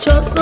Çekemeyen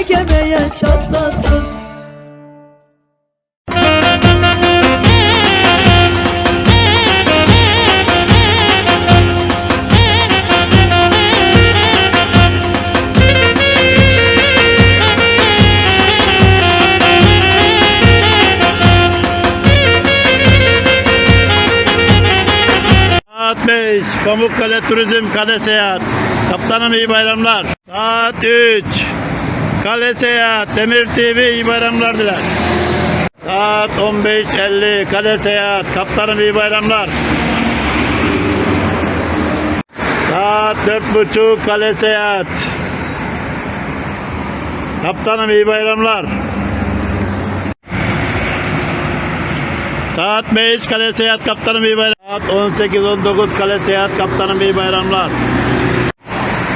Çekemeye çatlasın Saat 5. Pamukkale Turizm Kale Seyahat. Kaptanım iyi bayramlar. Saat 3. Kale Seyahat. Demir TV iyi bayramlar diler. Saat 15.50. Kale Seyahat. Kaptanım iyi bayramlar. Saat 4.30. Kale Seyahat. Kaptanım iyi bayramlar. Saat 5 kale seyahat kaptanım iyi bayram. Saat 18-19 kale seyahat kaptanım iyi bayramlar.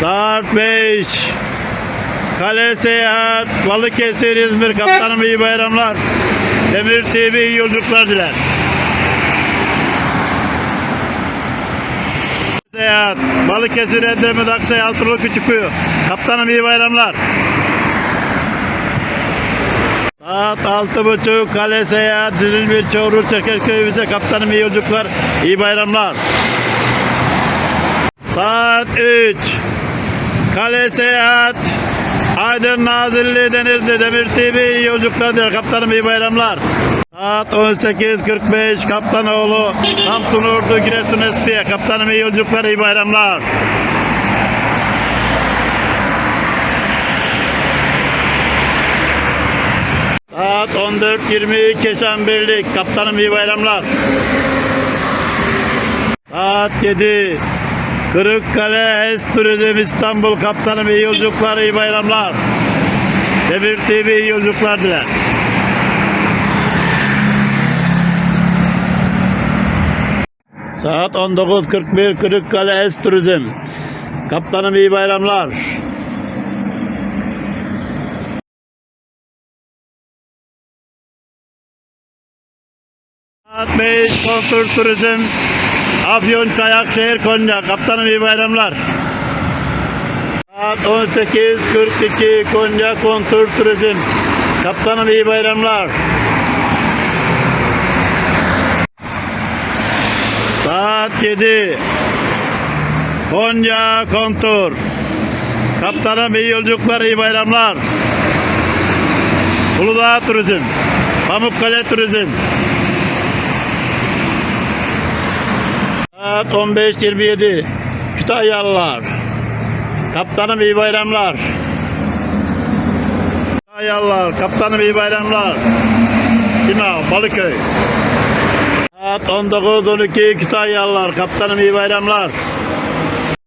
Saat 5 kale seyahat Balıkesir İzmir kaptanım iyi bayramlar. Demir TV iyi yolculuklar diler. Seyahat Balıkesir Edremit Akçay Altınoluk Küçükkuyu kaptanım iyi bayramlar. Saat altı buçuk kale seyahat Zililbir Çoğrul Çerkezköy bize kaptanım iyi yolculuklar iyi bayramlar. Saat 3 kale seyahat Aydın Nazilli Denizli Demir TV iyi yolculuklar diler kaptanım iyi bayramlar. Saat 18.45 Kaptanoğlu Samsun Ordu Giresun Espiye kaptanım iyi yolculuklar iyi bayramlar. Saat 14.20 Keşan Birlik. Kaptanım iyi bayramlar. Saat 7. Kırıkkale Es Turizm İstanbul. Kaptanım iyi yolculuklar, iyi bayramlar. Demir TV iyi yolculuklar diler. Saat 19.41 Kırıkkale Es Turizm. Kaptanım iyi bayramlar. 5 Kontur Turizm Afyon Çayakşehir Konya. Kaptanım iyi bayramlar. Saat 18.42 Konya Kontur Turizm. Kaptanım iyi bayramlar. Saat 7 Konya Kontur Kaptanım iyi yolculuklar iyi bayramlar. Uludağ Turizm Pamukkale Turizm Saat 15.27 Kütahyalılar. Kaptanım iyi bayramlar. Kütahyalılar Kaptanım iyi bayramlar. Sinan Balıköy. Saat 19.12 Kütahyalılar Kaptanım iyi bayramlar